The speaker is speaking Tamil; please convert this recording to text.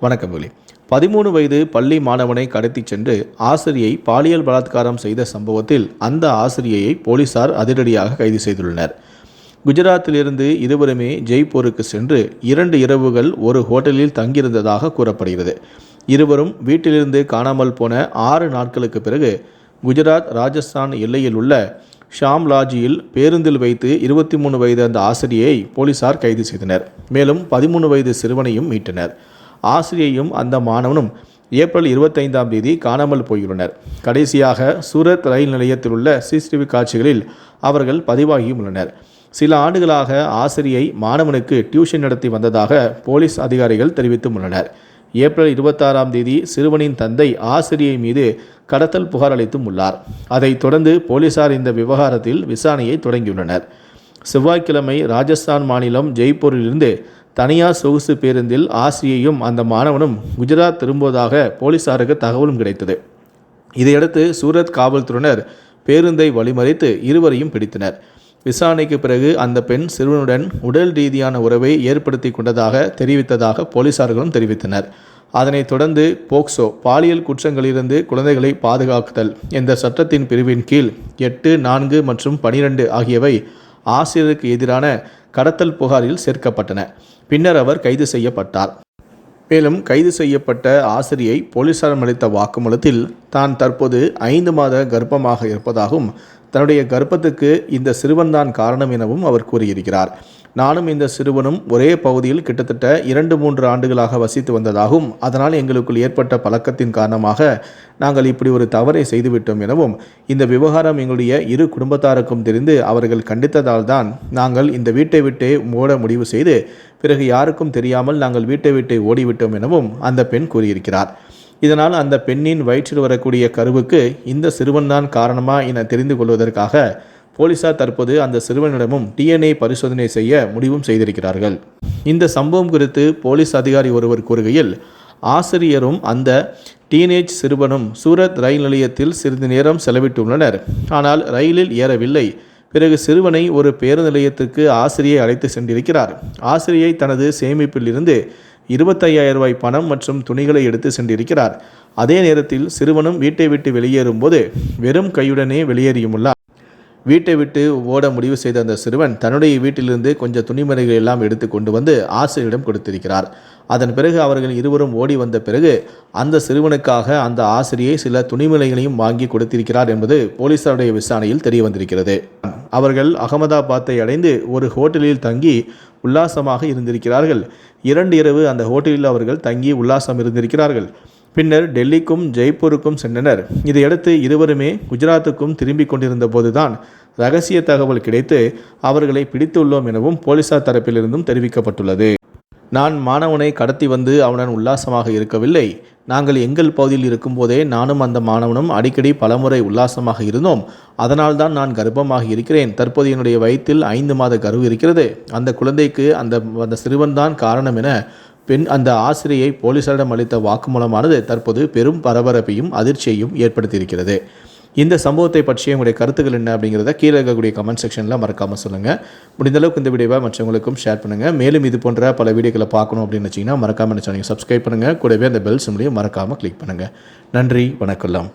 வணக்கம் ஒலி பதிமூணு வயது பள்ளி மாணவனை கடத்திச் சென்று ஆசிரியை பாலியல் பலாத்காரம் செய்த சம்பவத்தில் அந்த ஆசிரியையை போலீசார் அதிரடியாக கைது செய்துள்ளனர். குஜராத்திலிருந்து இருவருமே ஜெய்ப்பூருக்கு சென்று இரண்டு இரவுகள் ஒரு ஹோட்டலில் தங்கியிருந்ததாக கூறப்படுகிறது. இருவரும் வீட்டிலிருந்து காணாமல் போன ஆறு நாட்களுக்கு பிறகு குஜராத் ராஜஸ்தான் எல்லையில் உள்ள ஷாம் லாஜியில் பேருந்தில் வைத்து இருபத்தி மூணு வயது அந்த ஆசிரியை போலீசார் கைது செய்தனர். மேலும் பதிமூணு வயது சிறுவனையும் மீட்டனர். ஆசிரியையும் அந்த மாணவனும் ஏப்ரல் இருபத்தைந்தாம் தேதி காணாமல் போயுள்ளனர். கடைசியாக சூரத் ரயில் நிலையத்தில் உள்ள சிசிடிவி காட்சிகளில் அவர்கள் பதிவாகியும் உள்ளனர். சில ஆண்டுகளாக ஆசிரியை மாணவனுக்கு டியூஷன் நடத்தி வந்ததாக போலீஸ் அதிகாரிகள் தெரிவித்தும் உள்ளனர். ஏப்ரல் இருபத்தாறாம் தேதி சிறுவனின் தந்தை ஆசிரியை மீது கடத்தல் புகார் அளித்தும் உள்ளார். அதைத் தொடர்ந்து போலீசார் இந்த விவகாரத்தில் விசாரணையை தொடங்கியுள்ளனர். செவ்வாய்க்கிழமை ராஜஸ்தான் மாநிலம் ஜெய்ப்பூரிலிருந்து தனியார் சொகுசு பேருந்தில் ஆசிரியையும் அந்த மாணவனும் குஜராத் திரும்புவதாக போலீசாருக்கு தகவலும் கிடைத்தது. இதையடுத்து சூரத் காவல்துறையினர் பேருந்தை வழிமறைத்து இருவரையும் பிடித்தனர். விசாரணைக்கு பிறகு அந்த பெண் சிறுவனுடன் உடல் ரீதியான உறவை ஏற்படுத்தி கொண்டதாக தெரிவித்ததாக போலீசார்களும் தெரிவித்தனர். அதனைத் தொடர்ந்து போக்சோ பாலியல் குற்றங்களிலிருந்து குழந்தைகளை பாதுகாக்குதல் என்ற சட்டத்தின் பிரிவின் கீழ் எட்டு நான்கு மற்றும் பனிரெண்டு ஆகியவை ஆசிரியருக்கு எதிரான கடத்தல் புகாரில் சேர்க்கப்பட்டன. பின்னர் அவர் கைது செய்யப்பட்டார். மேலும் கைது செய்யப்பட்ட ஆசிரியை போலீசார் அளித்த வாக்குமூலத்தில் தான் தற்போது ஐந்து மாத கர்ப்பமாக இருப்பதாகவும் தன்னுடைய கர்ப்பத்துக்கு இந்த சிறுவன்தான் காரணம் எனவும் அவர் கூறியிருக்கிறார். நானும் இந்த சிறுவனும் ஒரே பகுதியில் கிட்டத்தட்ட இரண்டு மூன்று ஆண்டுகளாக வசித்து வந்ததாகவும் அதனால் எங்களுக்குள் ஏற்பட்ட பழக்கத்தின் காரணமாக நாங்கள் இப்படி ஒரு தவறை செய்துவிட்டோம் எனவும் இந்த விவகாரம் எங்களுடைய இரு குடும்பத்தாருக்கும் தெரிந்து அவர்கள் கண்டித்ததால் தான் நாங்கள் இந்த வீட்டை விட்டே ஓட முடிவு செய்து பிறகு யாருக்கும் தெரியாமல் நாங்கள் வீட்டை விட்டே ஓடிவிட்டோம் எனவும் அந்த பெண் கூறியிருக்கிறார். இதனால் அந்த பெண்ணின் வயிற்றில் வரக்கூடிய கருவுக்கு இந்த சிறுவன்தான் காரணமா என தெரிந்து கொள்வதற்காக போலீசார் தற்போது அந்த சிறுவனிடமும் டிஎன்ஏ பரிசோதனை செய்ய முடிவும் செய்திருக்கிறார்கள். இந்த சம்பவம் குறித்து போலீஸ் அதிகாரி ஒருவர் கூறுகையில் ஆசிரியரும் அந்த டீனேஜ் சிறுவனும் சூரத் ரயில் நிலையத்தில் சிறிது நேரம் செலவிட்டுள்ளனர். ஆனால் ரயிலில் ஏறவில்லை. பிறகு சிறுவனை ஒரு பேருந்து நிலையத்துக்கு ஆசிரியை அழைத்து சென்றிருக்கிறார். ஆசிரியை தனது சேமிப்பில் இருந்து இருபத்தையாயிரம் ரூபாய் பணம் மற்றும் துணிகளை எடுத்து சென்றிருக்கிறார். அதே நேரத்தில் சிறுவனும் வீட்டை விட்டு வெளியேறும்போது வெறும் கையுடனே வெளியேறியுள்ளார். வீட்டை விட்டு ஓட முடிவு செய்த அந்த சிறுவன் தன்னுடைய வீட்டிலிருந்து கொஞ்சம் துணிமணிகள் எல்லாம் எடுத்து கொண்டு வந்து ஆசிரியரிடம் கொடுத்திருக்கிறார். அதன் பிறகு அவர்கள் இருவரும் ஓடி வந்த பிறகு அந்த சிறுவனுக்காக அந்த ஆசிரியை சில துணிமணிகளையும் வாங்கி கொடுத்திருக்கிறார் என்பது போலீசாருடைய விசாரணையில் தெரிய வந்திருக்கிறது அவர்கள் அகமதாபாத்தை அடைந்து ஒரு ஹோட்டலில் தங்கி உல்லாசமாக இருந்திருக்கிறார்கள். இரண்டு இரவு அந்த ஹோட்டலில் அவர்கள் தங்கி உல்லாசம் இருந்திருக்கிறார்கள். பின்னர் டெல்லிக்கும் ஜெய்ப்பூருக்கும் சென்றனர். இதையடுத்து இருவருமே குஜராத்துக்கும் திரும்பி கொண்டிருந்த போதுதான் ரகசிய தகவல் கிடைத்து அவர்களை பிடித்துள்ளோம் எனவும் போலீசார் தரப்பிலிருந்தும் தெரிவிக்கப்பட்டுள்ளது. நான் மாணவனை கடத்தி வந்து அவனுடன் உல்லாசமாக இருக்கவில்லை. நாங்கள் எங்கள் பகுதியில் இருக்கும்போதே நானும் அந்த மாணவனும் அடிக்கடி பலமுறை உல்லாசமாக இருந்தோம். அதனால்தான் நான் கர்ப்பமாக இருக்கிறேன். தற்போது என்னுடைய வயிற்றில் ஐந்து மாத கருவு இருக்கிறது. அந்த குழந்தைக்கு அந்த அந்த சிறுவன்தான் காரணம் என பெண் அந்த ஆசிரியை போலீசாரிடம் அளித்த வாக்குமூலமானது தற்போது பெரும் பரபரப்பையும் அதிர்ச்சியையும் ஏற்படுத்தியிருக்கிறது. இந்த சம்பவத்தை பற்றிய உங்களுடைய கருத்துக்கள் என்ன அப்படிங்கிறத கீழே இருக்கக்கூடிய கமெண்ட் செக்ஷனில் மறக்காமல் சொல்லுங்கள் முடிந்தளவுக்கு இந்த வீடியோவை மற்றவங்களுக்கும் ஷேர் பண்ணுங்கள் மேலும் இது போன்ற பல வீடியோக்களை பார்க்கணும் அப்படின்னு வச்சிங்கன்னா மறக்காமல் சேனல் சப்ஸ்கிரைப் பண்ணுங்கள் கூடவே அந்த பெல் சிம்லையும் மறக்காமல் கிளிக் பண்ணுங்கள் நன்றி வணக்கம்.